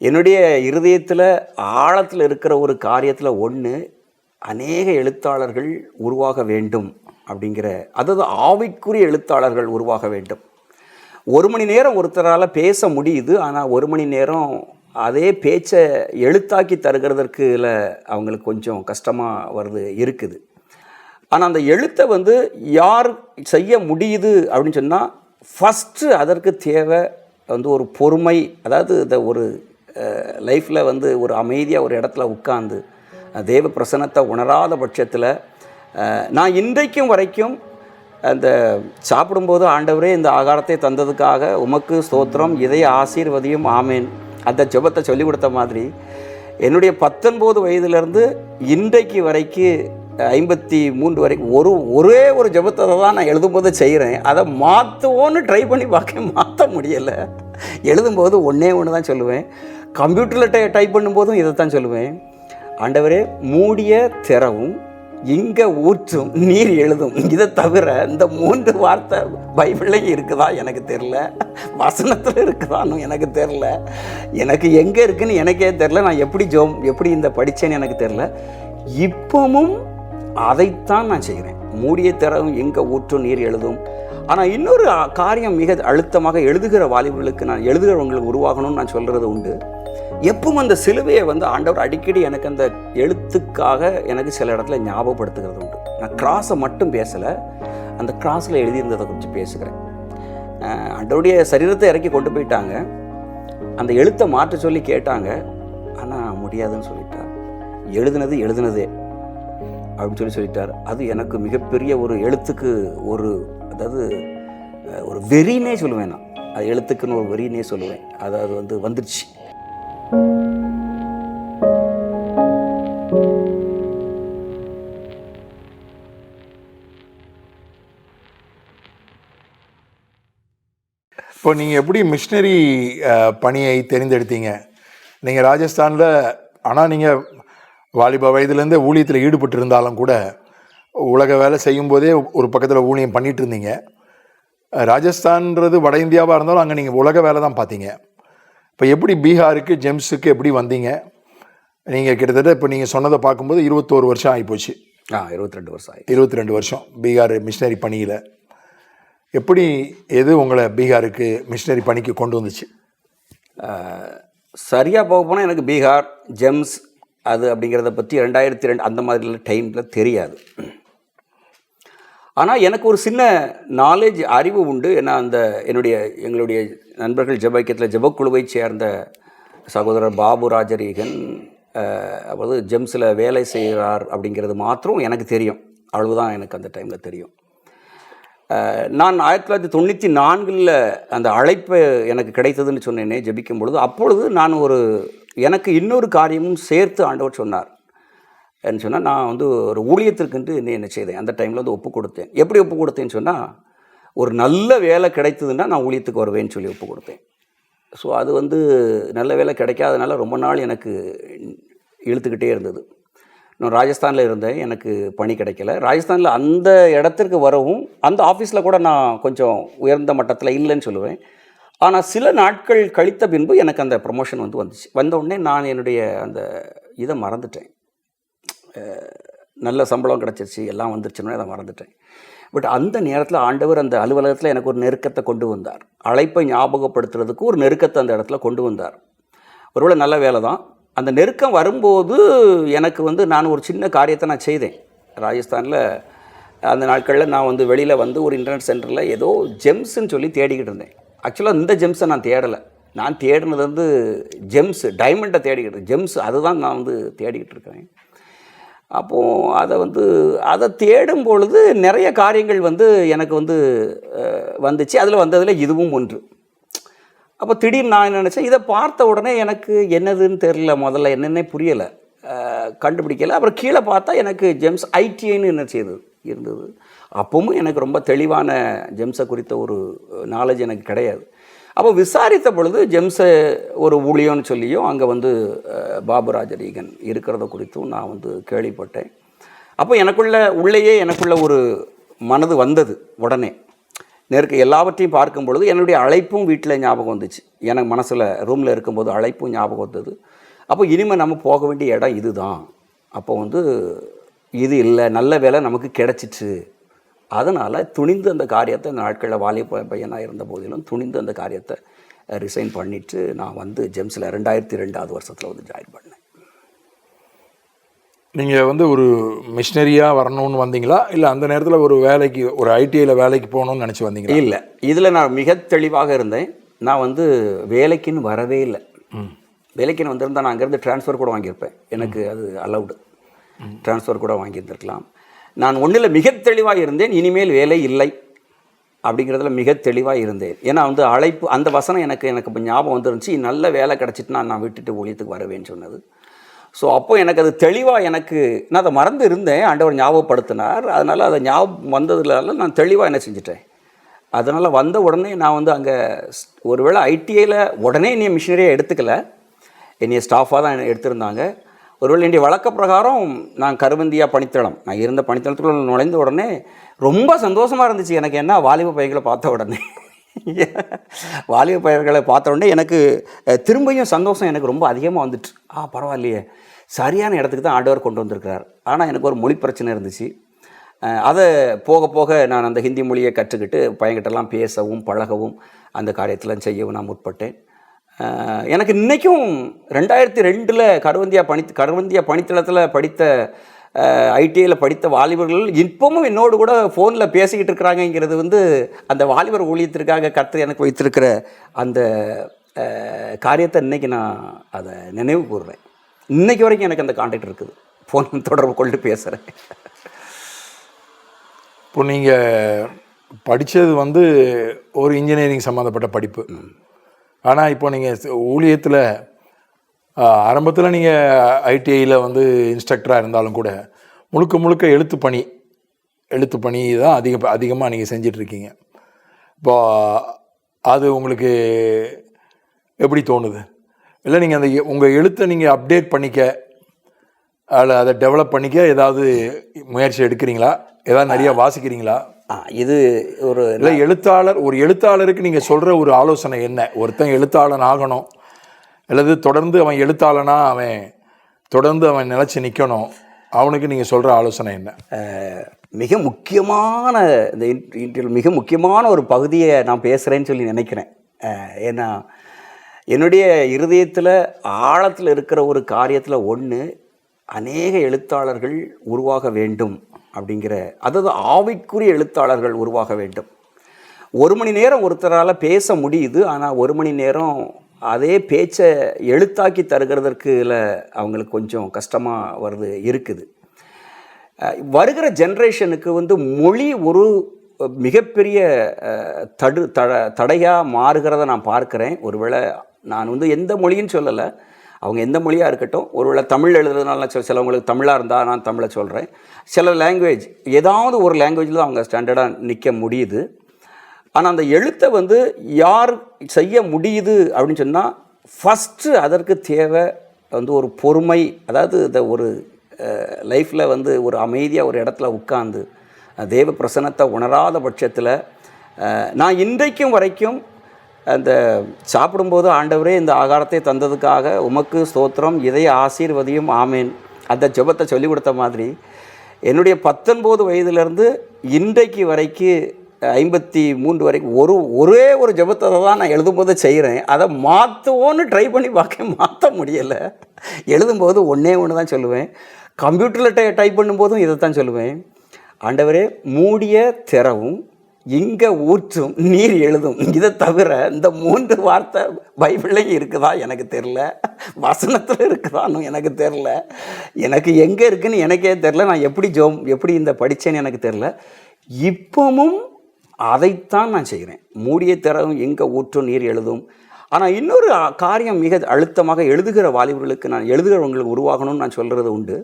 என்னுடைய இருதயத்தில் ஆழத்தில் இருக்கிற ஒரு காரியத்தில் ஒன்று அநேக எழுத்தாளர்கள் உருவாக வேண்டும் அப்படிங்கிற அதாவது ஆவிக்குரிய எழுத்தாளர்கள் உருவாக வேண்டும். ஒரு மணி நேரம் ஒருத்தரால் பேச முடியுது ஆனால் ஒரு மணி நேரம் அதே பேச்சை எழுத்தாக்கி தருகிறதற்குல அவங்களுக்கு கொஞ்சம் கஷ்டமாக வருது இருக்குது. ஆனால் அந்த எழுத்தை வந்து யார் செய்ய முடியுது அப்படின்னு சொன்னால் ஃபஸ்ட்டு அதற்கு தேவை வந்து ஒரு பொறுமை அதாவது இந்த ஒரு லைஃப்பில் வந்து ஒரு அமைதியாக ஒரு இடத்துல உட்காந்து தேவ பிரசன்னத்தை உணராத பட்சத்தில் நான் இன்றைக்கும் வரைக்கும் அந்த சாப்பிடும்போது ஆண்டவரே இந்த ஆகாரத்தை தந்ததுக்காக உமக்கு ஸ்தோத்திரம் இதய ஆசீர்வதியும் ஆமேன். அந்த ஜெபத்தை சொல்லிக் கொடுத்த மாதிரி என்னுடைய பத்தொன்பது வயதுலேருந்து இன்றைக்கு வரைக்கும் ஐம்பத்தி மூன்று வரைக்கும் ஒரு ஒரே ஒரு ஜெபத்தை தான் நான் எழுதும்போது செய்கிறேன் அதை மாற்றுவோன்னு ட்ரை பண்ணி பார்க்க மாற்ற முடியலை. எழுதும்போது ஒன்றே ஒன்று தான் சொல்லுவேன். கம்ப்யூட்டரில் டை டைப் பண்ணும்போதும் இதை தான் சொல்லுவேன். ஆண்டவரே மூடிய திறவும் இங்கே ஊற்றும் நீர் எழுதும். இதை தவிர இந்த மூன்று வார்த்தை பைபிள்லையும் இருக்குதா எனக்கு தெரில வசனத்தில் இருக்குதான்னு எனக்கு தெரில எனக்கு எங்கே இருக்குன்னு எனக்கே தெரில நான் எப்படி ஜோம் எப்படி இந்த படித்தேன்னு எனக்கு தெரில இப்பவும் அதைத்தான் நான் செய்கிறேன். மூடிய திறவும் எங்கே ஊற்றும் நீர் எழுதும். ஆனால் இன்னொரு காரியம் மிக அழுத்தமாக எழுதுகிற வாலிபர்களுக்கு நான் எழுதுகிறவங்களுக்கு உருவாகணும்னு நான் சொல்கிறது உண்டு. எப்பவும் அந்த சிலுவையை வந்து ஆண்டவர் அடிக்கடி எனக்கு அந்த எழுத்துக்காக எனக்கு சில இடத்துல ஞாபகப்படுத்துகிறது உண்டு. நான் கிராஸை மட்டும் பேசலை அந்த கிராஸில் எழுதியிருந்ததை குறித்து பேசுகிறேன். ஆண்டவருடைய சரீரத்தை இறக்கி கொண்டு போயிட்டாங்க. அந்த எழுத்தை மாற்ற சொல்லி கேட்டாங்க. ஆனால் முடியாதுன்னு சொல்லிட்டார். எழுதுனது எழுதுனதே அப்படின்னு சொல்லி சொல்லிட்டார். அது எனக்கு மிகப்பெரிய ஒரு எழுத்துக்கு ஒரு அதாவது ஒரு வெறினே சொல்லுவேன் நான். அது எழுத்துக்குன்னு ஒரு வெறினே சொல்லுவேன். அதாவது வந்து வந்துடுச்சு இப்போ நீங்கள் எப்படி மிஷினரி பணியை தெரிந்தெடுத்தீங்க? நீங்கள் ராஜஸ்தானில் ஆனால் நீங்கள் வாலிப வயதுலேருந்தே ஊழியத்தில் ஈடுபட்டு இருந்தாலும் கூட உலக வேலை செய்யும்போதே ஒரு பக்கத்தில் ஊழியம் பண்ணிட்டு இருந்தீங்க. ராஜஸ்தான்ன்றது வட இந்தியாவாக இருந்தாலும் அங்கே நீங்கள் உலக வேலை தான் பார்த்தீங்க. இப்போ எப்படி பீகாருக்கு ஜெம்ஸுக்கு எப்படி வந்தீங்க? நீங்கள் கிட்டத்தட்ட இப்போ நீங்கள் சொன்னதை பார்க்கும்போது இருபத்தோரு வருஷம் ஆகிப்போச்சு. ஆ இருபத்தி ரெண்டு வருஷம் ஆகி இருபத்தி ரெண்டு வருஷம் பீகார் மிஷினரி பணியில். எப்படி எது உங்களை பீகாருக்கு மிஷினரி பணிக்கு கொண்டு வந்துச்சு? சரியாக போக போனால் எனக்கு பீகார் ஜெம்ஸ் அது அப்படிங்கிறத பற்றி ரெண்டாயிரத்தி ரெண்டு அந்த மாதிரி டைமில் தெரியாது. ஆனால் எனக்கு ஒரு சின்ன நாலேஜ் அறிவு உண்டு. ஏன்னா அந்த என்னுடைய எங்களுடைய நண்பர்கள் ஜெபைக்கத்தில் ஜெபக்குழுவை சேர்ந்த சகோதரர் பாபு ராஜரீகன் அதாவது ஜெம்ஸில் வேலை செய்கிறார் அப்படிங்கிறது மாத்திரம் எனக்கு தெரியும். அவ்வளவுதான் எனக்கு அந்த டைமில் தெரியும். நான் ஆயிரத்தி தொள்ளாயிரத்தி தொண்ணூற்றி நான்கில் அந்த அழைப்பு எனக்கு கிடைத்ததுன்னு சொன்னேனே ஜபிக்கும் பொழுது. அப்பொழுது நான் ஒரு எனக்கு இன்னொரு காரியமும் சேர்த்து ஆண்டவர் சொன்னார். என்ன சொன்னால் நான் வந்து ஒரு ஊழியத்திற்குன்ட்டு என்ன என்ன செய்தேன். அந்த டைமில் வந்து ஒப்பு கொடுத்தேன். எப்படி ஒப்பு கொடுத்தேன்னு சொன்னால் ஒரு நல்ல வேலை கிடைத்ததுன்னா நான் ஊழியத்துக்கு வருவேன்னு சொல்லி ஒப்பு கொடுத்தேன். ஸோ அது வந்து நல்ல வேலை கிடைக்காதனால ரொம்ப நாள் எனக்கு இழுத்துக்கிட்டே இருந்தது. நான் ராஜஸ்தானில் இருந்தேன். எனக்கு பணி கிடைக்கல. ராஜஸ்தானில் அந்த இடத்திற்கு வரவும் அந்த ஆஃபீஸில் கூட நான் கொஞ்சம் உயர்ந்த மட்டத்தில் இல்லைன்னு சொல்லுவேன். ஆனால் சில நாட்கள் கழித்த பின்பு எனக்கு அந்த ப்ரொமோஷன் வந்து வந்துச்சு. வந்தவுடனே நான் என்னுடைய அந்த இதை மறந்துட்டேன். நல்ல சம்பளம் கிடச்சிருச்சு எல்லாம் வந்துருச்சுன்னு அதை மறந்துட்டேன். பட் அந்த நேரத்தில் ஆண்டவர் அந்த அலுவலகத்தில் எனக்கு ஒரு நெருக்கத்தை கொண்டு வந்தார். அழைப்பை ஞாபகப்படுத்துறதுக்கு ஒரு நெருக்கத்தை அந்த இடத்துல கொண்டு வந்தார். ஒருவேளை நல்ல வேலை தான் அந்த நெருக்கம் வரும்போது எனக்கு வந்து நான் ஒரு சின்ன காரியத்தை நான் செய்தேன். ராஜஸ்தானில் அந்த நாட்களில் நான் வந்து வெளியில் வந்து ஒரு இன்டர்நெட் சென்டரில் ஏதோ ஜெம்ஸ்ன்னு சொல்லி தேடிக்கிட்டு இருந்தேன். ஆக்சுவலாக இந்த ஜெம்ஸை நான் தேடலை. நான் தேடினது வந்து ஜெம்ஸ் டைமண்டை தேடிக்கிட்டு ஜெம்ஸ் அதுதான் நான் வந்து தேடிக்கிட்டு இருக்கிறேன் அப்போது அதை வந்து அதை தேடும் பொழுது நிறைய காரியங்கள் வந்து எனக்கு வந்து வந்துச்சு. அதில் வந்ததில் இதுவும் ஒன்று. அப்போ திடீர்னு நான் என்ன நினச்சேன் இதை பார்த்த உடனே எனக்கு என்னதுன்னு தெரில முதல்ல என்னென்னே புரியலை. கண்டுபிடிக்கலை. அப்புறம் கீழே பார்த்தா எனக்கு ஜெம்ஸ் ஐடிஐன்னு என்ன செய்தது? இருந்தது. அப்பவும் எனக்கு ரொம்ப தெளிவான ஜெம்ஸை குறித்த ஒரு நாலேஜ் எனக்கு கிடையாது. அப்போ விசாரித்த பொழுது ஜெம்ஸை ஒரு ஊழியோன்னு சொல்லியும் அங்கே வந்து அஹ், பாபு ராஜரீகன் இருக்கிறத குறித்தும் நான் வந்து கேள்விப்பட்டேன். அப்போ எனக்குள்ள உள்ளேயே எனக்குள்ள ஒரு மனது வந்தது உடனே. நேருக்கு எல்லாவற்றையும் பார்க்கும் பொழுது என்னுடைய அழைப்பும் வீட்டில் ஞாபகம் வந்துச்சு. எனக்கு மனசில் ரூமில் இருக்கும்போது அழைப்பும் ஞாபகம் வந்தது. அப்போ இனிமேல் நம்ம போக வேண்டிய இடம் இதுதான். அப்போ வந்து இது இல்லை நல்ல வேலை நமக்கு கிடச்சிச்சு. அதனால் துணிந்து அந்த காரியத்தை இந்த நாட்களில் வாலிப பையனாக இருந்த போதிலும் துணிந்து அந்த காரியத்தை ரிசைன் பண்ணிவிட்டு நான் வந்து ஜெம்ஸில் ரெண்டாயிரத்தி ரெண்டாவது வருஷத்தில் வந்து ஜாயின் பண்ணேன். நீங்கள் வந்து ஒரு மிஷினரியாக வரணும்னு வந்தீங்களா? இல்லை அந்த நேரத்தில் ஒரு வேலைக்கு ஒரு ஐடிஐயில் வேலைக்கு போகணும்னு நினச்சி வந்தீங்களா? இல்லை. இதில் நான் மிக தெளிவாக இருந்தேன். நான் வந்து வேலைக்குன்னு வரவே இல்லை. வேலைக்குன்னு வந்திருந்தா நான் அங்கேருந்து ட்ரான்ஸ்ஃபர் கூட வாங்கியிருப்பேன். எனக்கு அது அலௌடு ட்ரான்ஸ்ஃபர் கூட வாங்கியிருந்திருக்கலாம். நான் ஒன்றில் மிக தெளிவாக இருந்தேன். இனிமேல் வேலை இல்லை அப்படிங்கிறதுல மிக தெளிவாக இருந்தேன். ஏன்னா வந்து அழைப்பு அந்த வசனம் எனக்கு எனக்கு இப்போ ஞாபகம் வந்துருந்துச்சு. நல்ல வேலை கிடச்சிட்டுனா நான் விட்டுட்டு ஊழியத்துக்கு வருவேன்னு சொன்னது. ஸோ அப்போ எனக்கு அது தெளிவாக எனக்கு நான் அதை மறந்து இருந்தேன். ஆண்டவர் ஞாபகப்படுத்தினார். அதனால் அதை ஞாபகம் வந்ததுனால நான் தெளிவாக என்ன செஞ்சுட்டேன். அதனால் வந்த உடனே நான் வந்து அங்கே ஒருவேளை ஐடிஐயில் உடனே என்னைய மிஷினரியாக எடுத்துக்கல. என்னைய ஸ்டாஃபாக தான் என்னை எடுத்திருந்தாங்க. ஒருவேளை என்னுடைய வழக்க பிரகாரம் நான் கருவந்தியா பணித்தளம் நான் இருந்த பணித்தளத்துக்குள்ள நுழைந்த உடனே ரொம்ப சந்தோஷமாக இருந்துச்சு. எனக்கு என்ன வாலிப பையங்களை பார்த்த உடனே. வாலிப பயிர்களை பார்த்த எனக்கு திரும்பியும் சந்தோஷம் எனக்கு ரொம்ப அதிகமாக வந்துட்டு ஆ பரவாயில்லையே. சரியான இடத்துக்கு தான் ஆண்டவர் கொண்டு வந்திருக்கிறார். ஆனால் எனக்கு ஒரு மொழி பிரச்சனை இருந்துச்சு. அதை போக போக நான் அந்த ஹிந்தி மொழியை கற்றுக்கிட்டு பையன்கிட்டலாம் பேசவும் பழகவும் அந்த காரியத்தெல்லாம் செய்யவும் நான் முற்பட்டேன். எனக்கு இன்றைக்கும் ரெண்டாயிரத்தி ரெண்டில் கருவந்தியா பணி கருவந்தியா பணித்தளத்தில் படித்த ஐடிஐயில் படித்த வாலிபர்கள் இப்பவும் என்னோடு கூட ஃபோனில் பேசிக்கிட்டு இருக்கிறாங்கங்கிறது வந்து அந்த வாலிபர் ஊழியத்திற்காக கற்று எனக்கு வைத்திருக்கிற அந்த காரியத்தை இன்னைக்கு நான் அதை நினைவு கூறுறேன். இன்னைக்கு வரைக்கும் எனக்கு அந்த கான்டாக்ட் இருக்குது. ஃபோன் தொடர்பு கொண்டு பேசுகிறேன் இப்போ நீங்கள் படித்தது வந்து ஒரு இன்ஜினியரிங் சம்மந்தப்பட்ட படிப்பு. ஆனால் இப்போ நீங்கள் ஊழியத்தில் ஆரம்பத்தில் நீங்கள் ஐடிஐயில் வந்து இன்ஸ்ட்ரக்டராக இருந்தாலும் கூட முழுக்க முழுக்க எழுத்து பணி எழுத்து பணி தான் அதிக அதிகமாக நீங்கள் செஞ்சிட்ருக்கீங்க. இப்போ அது உங்களுக்கு எப்படி தோணுது? இல்லை நீங்கள் அந்த உங்கள் எழுத்தை நீங்கள் அப்டேட் பண்ணிக்க அதில் அதை டெவலப் பண்ணிக்க ஏதாவது முயற்சி எடுக்கிறீங்களா? ஏதாவது நிறைய வாசிக்கிறீங்களா? இது ஒரு இல்லை எழுத்தாளர் ஒரு எழுத்தாளருக்கு நீங்கள் சொல்கிற ஒரு ஆலோசனை என்ன? ஒருத்தன் எழுத்தாளன் ஆகணும். அல்லது தொடர்ந்து அவன் எழுத்தாளனா அவன் தொடர்ந்து அவன் நிலச்சி நிற்கணும் அவனுக்கு நீங்கள் சொல்கிற ஆலோசனை என்ன? மிக முக்கியமான இந்த இன்டர்வியூ மிக முக்கியமான ஒரு பகுதியை நான் பேசுகிறேன்னு சொல்லி நினைக்கிறேன். ஏன்னா என்னுடைய இருதயத்தில் ஆழத்தில் இருக்கிற ஒரு காரியத்தில் ஒன்று அநேக எழுத்தாளர்கள் உருவாக வேண்டும் அப்படிங்கிற அதாவது ஆவிக்குரிய எழுத்தாளர்கள் உருவாக வேண்டும். ஒரு மணி நேரம் ஒருத்தரால் பேச முடியுது ஆனால் ஒரு மணி நேரம் அதே பேச்சை எழுத்தாக்கி தருகிறதற்குல அவங்களுக்கு கொஞ்சம் கஷ்டமாக வருது இருக்குது. வருகிற ஜென்ரேஷனுக்கு வந்து மொழி ஒரு மிகப்பெரிய தடு தட தடையாக மாறுகிறத நான் பார்க்குறேன். ஒருவேளை நான் வந்து எந்த மொழின்னு சொல்லலை. அவங்க எந்த மொழியாக இருக்கட்டும். ஒருவேளை தமிழ் எழுதுறதுனால சொல் சிலவங்களுக்கு தமிழாக இருந்தால் நான் தமிழை சொல்கிறேன் சில லாங்குவேஜ் ஏதாவது ஒரு லாங்குவேஜில் தான் அவங்க ஸ்டாண்டர்டாக நிற்க முடியுது. ஆனால் அந்த எழுத்தை வந்து யார் செய்ய முடியுது அப்படின்னு சொன்னால் ஃபஸ்ட்டு அதற்கு தேவை வந்து ஒரு பொறுமை அதாவது இந்த ஒரு லைஃப்பில் வந்து ஒரு அமைதியாக ஒரு இடத்துல உட்காந்து தேவ பிரசன்னத்தை உணராத பட்சத்தில் நான் இன்றைக்கும் வரைக்கும் அந்த சாப்பிடும்போது ஆண்டவரே இந்த ஆகாரத்தை தந்ததுக்காக உமக்கு ஸ்தோத்திரம் இதை ஆசீர்வதியும் ஆமேன். அந்த ஜெபத்தை சொல்லி கொடுத்த மாதிரி என்னுடைய பத்தொன்பது வயதுலேருந்து இன்றைக்கு வரைக்கும் ஐம்பத்தி மூன்று வரைக்கும் ஒரு ஒரே ஒரு ஜெபத்தை தான் நான் எழுதும்போது செய்கிறேன். அதை மாற்றுவோன்னு ட்ரை பண்ணி பார்க்க மாற்ற முடியலை. எழுதும்போது ஒன்றே ஒன்று தான் சொல்லுவேன். கம்ப்யூட்டரில் டை டைப் பண்ணும்போதும் இதை தான் சொல்லுவேன். ஆண்டவரே மூடிய திறவும் இங்கே ஊற்றும் நீர் எழுதும். இதை தவிர இந்த மூன்று வார்த்தை பைபிள்லையும் இருக்குதா? எனக்கு தெரில வசனத்தில் இருக்குதான்னு எனக்கு தெரில எனக்கு எங்கே இருக்குன்னு எனக்கே தெரில நான் எப்படி ஜோம் எப்படி இந்த படித்தேன்னு எனக்கு தெரில இப்பவும் அதைத்தான் நான் செய்கிறேன். மூடிய திறவும் எங்கே ஊற்றும் நீர் எழுதும்? ஆனால் இன்னொரு காரியம் மிக அழுத்தமாக எழுதுகிற வாலிபர்களுக்கு நான் எழுதுகிறவங்களுக்கு உருவாகணும்னு நான் சொல்கிறது உண்டு.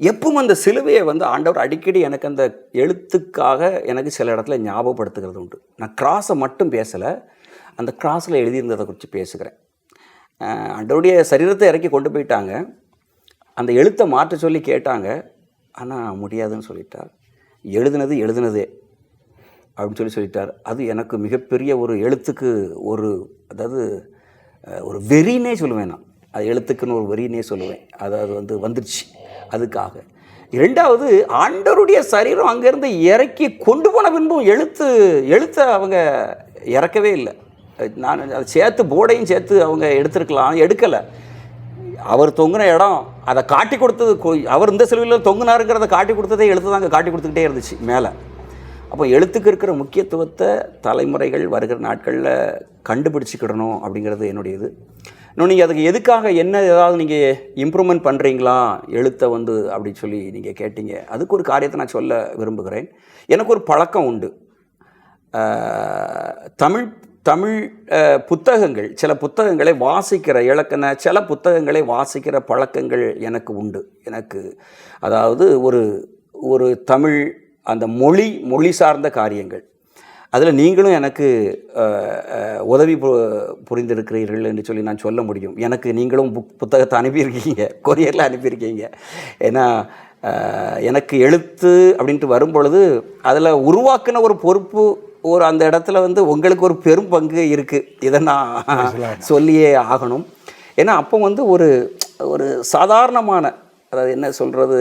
எப்பவும் அந்த சிலுவையை வந்து ஆண்டவர் அடிக்கடி எனக்கு அந்த எழுத்துக்காக எனக்கு சில இடத்துல ஞாபகப்படுத்துகிறது உண்டு. நான் கிராஸை மட்டும் பேசலை அந்த கிராஸில் எழுதியிருந்ததை குறித்து பேசுகிறேன். ஆண்டவருடைய சரீரத்தை இறக்கி கொண்டு போயிட்டாங்க. அந்த எழுத்தை மாற்ற சொல்லி கேட்டாங்க. ஆனால் முடியாதுன்னு சொல்லிட்டார். எழுதுனது எழுதுனதே. அப்படின்னு சொல்லி சொல்லிட்டார். அது எனக்கு மிகப்பெரிய ஒரு எழுத்துக்கு ஒரு அதாவது ஒரு வெறினே சொல்லுவேன் நான். அது எழுத்துக்குன்னு ஒரு வெறினே சொல்லுவேன். அதாவது வந்து வந்துருச்சு. அதுக்காக. இரண்டாவது ஆண்டருடைய சரீரம் அங்கேருந்து இறக்கி கொண்டு போன பின்பும் எழுத்து எழுத்தை அவங்க இறக்கவே இல்லை. நான் அதை சேர்த்து போர்டையும் சேர்த்து அவங்க எடுத்திருக்கலாம். எடுக்கலை. அவர் தொங்குன இடம் அதை காட்டி கொடுத்தது அவர் இந்த சிலுவையில் தொங்குனாருங்கிறத காட்டி கொடுத்ததே எழுத்து தாங்க. காட்டி கொடுத்துக்கிட்டே இருந்துச்சு மேலே. அப்போ எழுத்துக்கு இருக்கிற முக்கியத்துவத்தை தலைமுறைகள் வருகிற நாட்களில் கண்டுபிடிச்சிக்கிடணும் அப்படிங்கிறது என்னுடைய இது. இன்னும் நீங்கள் அதுக்கு எதுக்காக என்ன ஏதாவது நீங்கள் இம்ப்ரூவ்மெண்ட் பண்ணுறீங்களா எழுத்தை வந்து அப்படின்னு சொல்லி நீங்கள் கேட்டீங்க. அதுக்கு ஒரு காரியத்தை நான் சொல்ல விரும்புகிறேன். எனக்கு ஒரு பழக்கம் உண்டு. தமிழ் தமிழ் புத்தகங்கள் சில புத்தகங்களை வாசிக்கிற இலக்கண சில புத்தகங்களை வாசிக்கிற பழக்கங்கள் எனக்கு உண்டு. எனக்கு அதாவது ஒரு ஒரு தமிழ் அந்த மொழி மொழி சார்ந்த காரியங்கள். அதில் நீங்களும் எனக்கு உதவி பு புரிந்திருக்கிறீர்கள் என்று சொல்லி நான் சொல்ல முடியும். எனக்கு நீங்களும் புக் புத்தகத்தை அனுப்பியிருக்கீங்க கொரியரில் அனுப்பியிருக்கீங்க. ஏன்னா எனக்கு எழுத்து அப்படின்ட்டு வரும்பொழுது அதில் உருவாக்கின ஒரு பொறுப்பு ஒரு அந்த இடத்துல வந்து உங்களுக்கு ஒரு பெரும் பங்கு இருக்குது இதை நான் சொல்லியே ஆகணும். ஏன்னா அப்போ வந்து ஒரு ஒரு சாதாரணமான அதாவது என்ன சொல்கிறது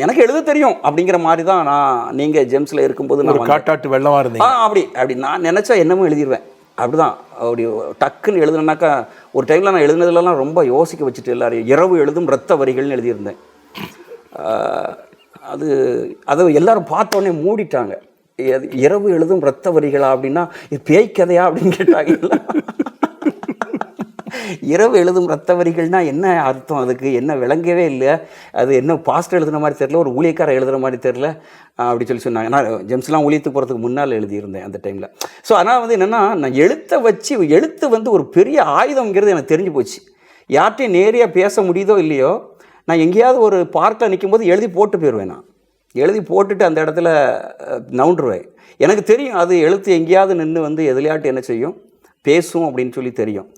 எனக்கு எழுத தெரியும் அப்படிங்கிற மாதிரி தான் நான் நீங்கள் ஜெம்ஸில் இருக்கும்போது நான் காட்டாட்டு வெள்ளமா ஆ இருந்தீங்க அப்படி அப்படி. நான் நினச்சா என்னமோ எழுதிடுவேன் அப்படிதான். அப்படி டக்குன்னு எழுதுனாக்கா ஒரு டைமில் நான் எழுதுனதுலலாம் ரொம்ப யோசிக்க வச்சுட்டு எல்லாரையும் இரவு எழுதும் ரத்த வரிகள்னு எழுதியிருந்தேன். ஆ, அது அதை எல்லாரும் பார்த்த உடனே மூடிட்டாங்க இரவு எழுதும் ரத்த வரிகளா அப்படின்னா இது பேய் கதையா அப்படின்னு கேட்டாங்க. இரவு எழுதும் ரத்த வரிகள்னா என்ன அர்த்தம் அதுக்கு? என்ன விளங்கவே இல்லை. அது என்ன பாஸ்ட் எழுதுன மாதிரி தெரில ஒரு ஊழியக்காரர் எழுதுகிற மாதிரி தெரில அப்படி சொல்லி சொன்னாங்க. நான் ஜெம்ஸ்லாம் ஊழியத்துக்கு போகிறதுக்கு முன்னால் எழுதியிருந்தேன் அந்த டைமில். ஸோ ஆனால் வந்து என்னென்னா நான் எழுத்தை வச்சு எழுத்து வந்து ஒரு பெரிய ஆயுதம்ங்கிறது எனக்கு தெரிஞ்சு போச்சு. யார்கிட்டையும் நேரடியாக பேச முடியுதோ இல்லையோ நான் எங்கேயாவது ஒரு பார்க்கில் நிற்கும்போது எழுதி போட்டு போயிடுவேன் நான். எழுதி போட்டுட்டு அந்த இடத்துல நவுண்டுருவேன். எனக்கு தெரியும் அது எழுத்து எங்கேயாவது நின்று வந்து எதிலையாட்டு என்ன செய்யும்? பேசும் அப்படின்னு சொல்லி தெரியும்.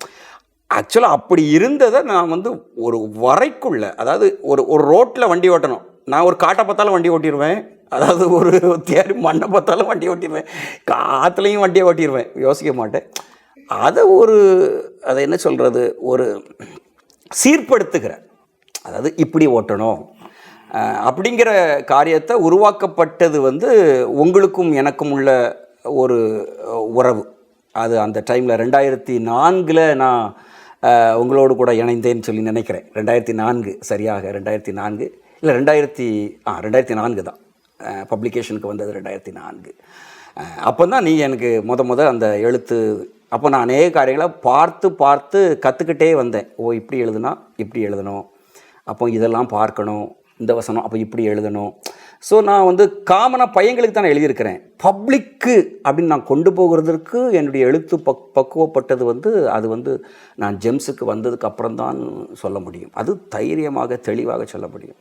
ஆக்சுவலாக அப்படி இருந்ததை நான் வந்து ஒரு வரைக்குள்ள அதாவது ஒரு ஒரு ரோட்டில் வண்டி ஓட்டணும். நான் ஒரு காட்டை பார்த்தாலும் வண்டி ஓட்டிடுவேன் அதாவது ஒரு தேடி மண்ணை பார்த்தாலும் வண்டி ஓட்டிடுவேன் காற்றுலையும் வண்டியை ஓட்டிடுவேன் யோசிக்க மாட்டேன். அதை ஒரு அதை என்ன சொல்கிறது ஒரு சீர்படுத்துகிறேன் அதாவது இப்படி ஓட்டணும். அப்படிங்கிற காரியத்தை உருவாக்கப்பட்டது வந்து உங்களுக்கும் எனக்கும் உள்ள ஒரு உறவு. அது அந்த டைமில் ரெண்டாயிரத்தி நான்கில் நான் உங்களோடு கூட இணைந்தேன்னு சொல்லி நினைக்கிறேன். ரெண்டாயிரத்தி நான்கு சரியாக ரெண்டாயிரத்தி நான்கு. இல்லை ரெண்டாயிரத்தி ஆ ரெண்டாயிரத்தி நான்கு தான். பப்ளிகேஷனுக்கு வந்தது ரெண்டாயிரத்தி நான்கு. அப்போ தான் நீ எனக்கு முத முத அந்த எழுத்து அப்போ நான் அநேக காரியங்களை பார்த்து பார்த்து கற்றுக்கிட்டே வந்தேன். ஓ இப்படி எழுதுனா இப்படி எழுதணும். அப்போ இதெல்லாம் பார்க்கணும். இந்த வசனம் அப்போ இப்படி எழுதணும். ஸோ நான் வந்து காமனாக பையங்களுக்கு தான் நான் எழுதியிருக்கிறேன். பப்ளிக்கு அப்படின்னு நான் கொண்டு போகிறதுக்கு என்னுடைய எழுத்து பக் பக்குவப்பட்டது வந்து அது வந்து நான் ஜெம்ஸுக்கு வந்ததுக்கு அப்புறம் தான் சொல்ல முடியும். அது தைரியமாக தெளிவாக சொல்ல முடியும்.